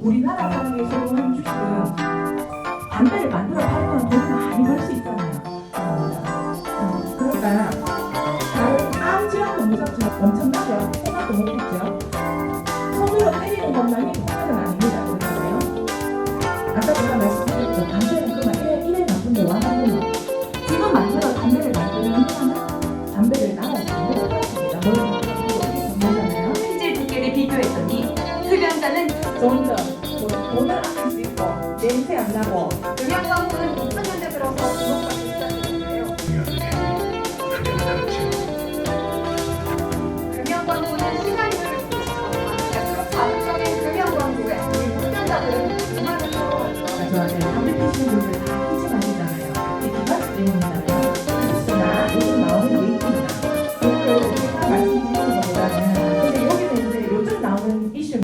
우리나라 소유한 주식은 담배를 만들어 팔면 돈 많이 벌 수 있잖아요. 어, 그러니까 다른 암 질환도 무섭지만 엄청나죠. 생각도 못했죠. 손으로 때리는 것만이 폭발은 아닙니다. 그렇잖아요. 아까 제가 말씀드렸죠. 담배는 그만 이래, 이래 나쁜데 와 나쁘노. 지금 만들어 담배를 만드는 사람은 담배를 나라에 만들어 팔 냄새는 먼저 전혀 안 짓고 냄새 안 나고 동양광부는 2000년대 들어서 주목받기 시작했는데요. 금연광부는 시간을 쓰고 반대로 감성인 금연광부에 우리 운전자들은 음악을 들어서 아,